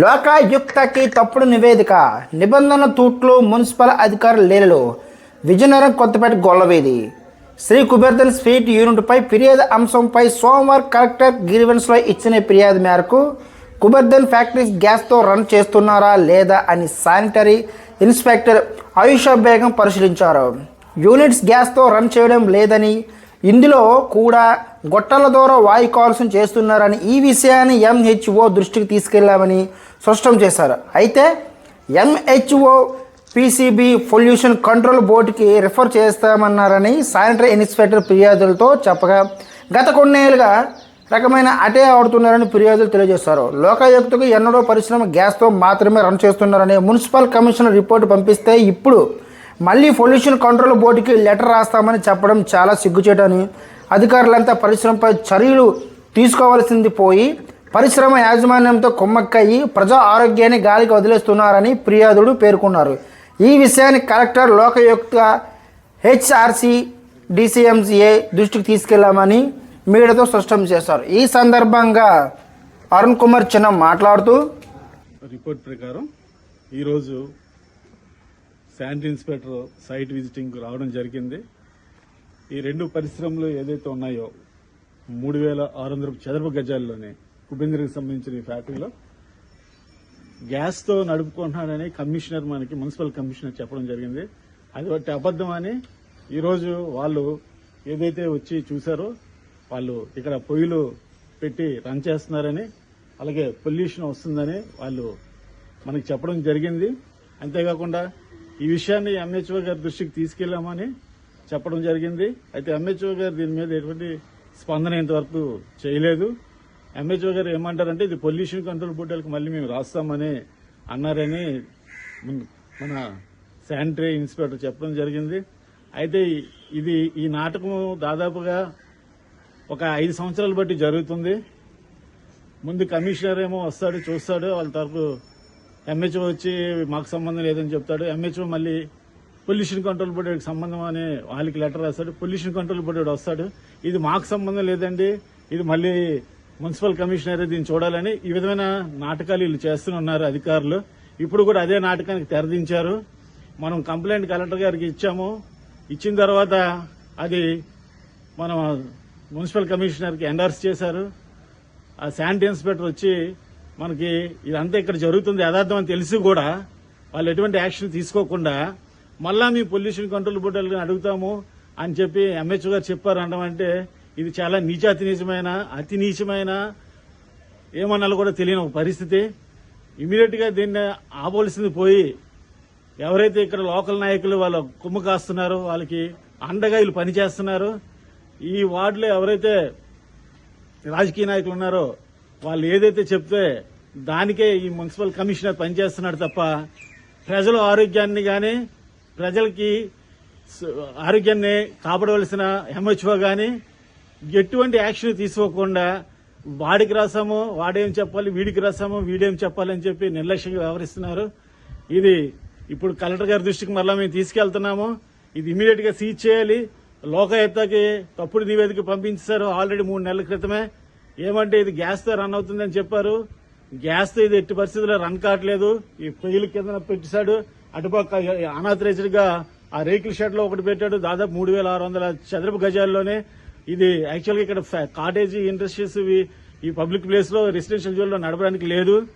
లోకాయుక్తకి తప్పుడు నివేదిక నిబంధన తూట్లు మున్సిపల్ అధికారుల లీలలు విజయనగరం కొత్తపేట గొల్లవేది శ్రీ కుబేర్ధన్ స్వీట్ యూనిట్పై ఫిర్యాదు అంశంపై సోమవారం కలెక్టర్ గ్రీవెన్స్లో ఇచ్చిన ఫిర్యాదు మేరకు కుబర్ధన్ ఫ్యాక్టరీస్ గ్యాస్తో రన్ చేస్తున్నారా లేదా అని శానిటరీ ఇన్స్పెక్టర్ ఆయుషా బేగం పరిశీలించారు. యూనిట్స్ గ్యాస్తో రన్ చేయడం లేదని ఇందులో కూడా గొట్టల ద్వారా వాయు కాల్సం చేస్తున్నారని ఈ విషయాన్ని ఎంహెచ్ఓ దృష్టికి తీసుకెళ్ళామని స్పష్టం చేశారు. అయితే ఎంహెచ్ఓ పీసీబీ పొల్యూషన్ కంట్రోల్ బోర్డుకి రిఫర్ చేస్తామన్నారని శానిటరీ ఇన్స్పెక్టర్ ఫిర్యాదులతో చెప్పగా గత కొన్నేళ్ళుగా రకమైన అటే ఆడుతున్నారని ఫిర్యాదులు తెలియజేశారు. లోకాయుక్తకు ఎన్నడో పరిశ్రమ గ్యాస్తో మాత్రమే రన్ చేస్తున్నారని మున్సిపల్ కమిషనర్ రిపోర్టు పంపిస్తే ఇప్పుడు మళ్ళీ పొల్యూషన్ కంట్రోల్ బోర్డుకి లెటర్ రాస్తామని చెప్పడం చాలా సిగ్గుచేటని అధికారులంతా పరిశ్రమపై చర్యలు తీసుకోవాల్సింది పోయి పరిశ్రమ యాజమాన్యంతో కొమ్మక్కయ్యి ప్రజా ఆరోగ్యాన్ని గాలికి వదిలేస్తున్నారని ఫిర్యాదుడు పేర్కొన్నారు. ఈ విషయాన్ని కలెక్టర్ లోకయుక్త హెచ్ఆర్సి డిసిఎంసిఏ దృష్టికి తీసుకెళ్ళామని మీడియాతో స్పష్టం చేశారు. ఈ సందర్భంగా అరుణ్ కుమార్ చిన్న మాట్లాడుతూ రిపోర్ట్ ప్రకారం ఈరోజు శానిటరీ ఇన్స్పెక్టర్ సైట్ విజిటింగ్ రావడం జరిగింది. ఈ రెండు పరిశ్రమలు ఏదైతే ఉన్నాయో మూడు వేల ఆరు వందల చదరపు గజాల్లోనే కుబేంద్రకి సంబంధించిన ఈ ఫ్యాక్టరీలో గ్యాస్తో నడుపుకుంటున్నాడని కమిషనర్ మనకి మున్సిపల్ కమిషనర్ చెప్పడం జరిగింది. అది ఒకటి అబద్ధం అని ఈరోజు వాళ్ళు ఏదైతే వచ్చి చూశారో వాళ్ళు ఇక్కడ పొయ్యిలు పెట్టి రన్ చేస్తున్నారని అలాగే పొల్యూషన్ వస్తుందని వాళ్ళు మనకి చెప్పడం జరిగింది. అంతేకాకుండా ఈ విషయాన్ని ఎంహెచ్ఓ గారి దృష్టికి తీసుకెళ్ళామని చెప్పడం జరిగింది. అయితే ఎంహెచ్ఓ గారు దీని మీద ఎటువంటి స్పందన ఇంతవరకు చేయలేదు. ఎంహెచ్ఓ గారు ఏమంటారంటే ఇది పొల్యూషన్ కంట్రోల్ బోర్డులకు మళ్ళీ మేము రాస్తామని అన్నారని మన- మన శానిటరీ ఇన్స్పెక్టర్ చెప్పడం జరిగింది. అయితే ఇది ఈ నాటకం దాదాపుగా ఒక ఐదు సంవత్సరాలు బట్టి జరుగుతుంది. ముందు కమిషనర్ ఏమో వస్తాడు చూస్తాడు వాళ్ళ తరపు ఎంహెచ్ఓ వచ్చి మాకు సంబంధం లేదని చెప్తాడు. ఎంహెచ్ఓ మళ్ళీ పొల్యూషన్ కంట్రోల్ బోర్డుకి సంబంధం అని వాళ్ళకి లెటర్ రాస్తాడు పొల్యూషన్ కంట్రోల్ బోర్డు వస్తాడు. ఇది మాకు సంబంధం లేదండి. ఇది మళ్ళీ మున్సిపల్ కమిషనర్ దీన్ని చూడాలని ఈ విధమైన నాటకాలు వీళ్ళు చేస్తున్నారు అధికారులు. ఇప్పుడు కూడా అదే నాటకానికి తెరదించారు. మనం కంప్లైంట్ కలెక్టర్ గారికి ఇచ్చాము. ఇచ్చిన తర్వాత అది మనం మున్సిపల్ కమిషనర్కి ఎండార్స్ చేశారు. ఆ శానిటరీ ఇన్స్పెక్టర్ వచ్చి మనకి ఇదంతా ఇక్కడ జరుగుతుంది యథార్థం అని తెలిసి కూడా వాళ్ళు ఎటువంటి యాక్షన్ తీసుకోకుండా మళ్ళా మీ పొల్యూషన్ కంట్రోల్ బోర్డు అడుగుతాము అని చెప్పి ఎంహెచ్ఓ గారు చెప్పారు అనడం అంటే ఇది చాలా నీచాతి నీచమైన అతి నీచమైన ఏమన్నాలో కూడా తెలియని ఒక పరిస్థితి. ఇమీడియట్గా దీన్ని ఆపవలసింది పోయి ఎవరైతే ఇక్కడ లోకల్ నాయకులు వాళ్ళ కుమ్ము కాస్తున్నారో వాళ్ళకి అండగా వీళ్ళు పనిచేస్తున్నారు. ఈ వార్డులో ఎవరైతే రాజకీయ నాయకులు ఉన్నారో వాళ్ళు ఏదైతే చెప్తే దానికే ఈ మున్సిపల్ కమిషనర్ పనిచేస్తున్నాడు తప్ప ప్రజల ఆరోగ్యాన్ని కానీ ప్రజలకి ఆరోగ్యాన్ని కాపాడవలసిన ఎంహెచ్ఓ గాని ఎటువంటి యాక్షన్ తీసుకోకుండా వాడికి రాసాము వాడేం చెప్పాలి వీడికి రాసాము వీడేం చెప్పాలని చెప్పి నిర్లక్ష్యంగా వ్యవహరిస్తున్నారు. ఇది ఇప్పుడు కలెక్టర్ గారి దృష్టికి మరలా మేము తీసుకెళ్తున్నాము. ఇది ఇమీడియట్గా సీజ్ చేయాలి. లోకాయుక్తకి తప్పుడు నివేదిక పంపించారు ఆల్రెడీ మూడు నెలల క్రితమే. ఏమంటే ఇది గ్యాస్తో రన్ అవుతుందని చెప్పారు. గ్యాస్తో ఇది ఎట్టి పరిస్థితుల్లో రన్ కావట్లేదు. ఈ పొయ్యిల కింద పెట్టేశాడు. అటుపక్క అనాథరైజ్డ్గా ఆ రేకుల షెడ్లో ఒకటి పెట్టాడు. దాదాపు మూడు వేల ఆరు వందల చదరపు గజాల్లోనే ఇది యాక్చువల్గా ఇక్కడ ఫ- కాటేజీ ఇండస్ట్రీస్ ఈ పబ్లిక్ ప్లేస్లో రెసిడెన్షియల్ జోన్లో నడపడానికి లేదు.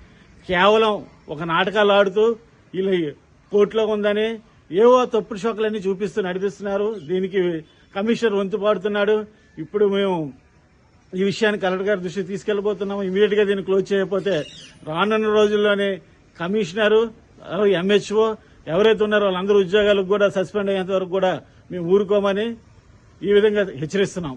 కేవలం ఒక నాటకాలు ఆడుతూ వీళ్ళు కోర్టులో ఉందని ఏవో తప్పుడు షోకలన్నీ చూపిస్తూ నడిపిస్తున్నారు. దీనికి కమిషనర్ వంతు పాడుతున్నాడు. ఇప్పుడు మేము ఈ విషయాన్ని కలెక్టర్ గారి దృష్టికి తీసుకెళ్ళబోతున్నాము ఇమీడియట్గా దీన్ని క్లోజ్ చేయకపోతే రానున్న రోజుల్లోనే కమిషనరు ఎంహెచ్ఓ ఎవరైతే ఉన్నారో వాళ్ళందరూ ఉద్యోగాలకు కూడా సస్పెండ్ అయ్యేంత వరకు కూడా మేము ఊరుకోమని ఈ విధంగా హెచ్చరిస్తున్నాం.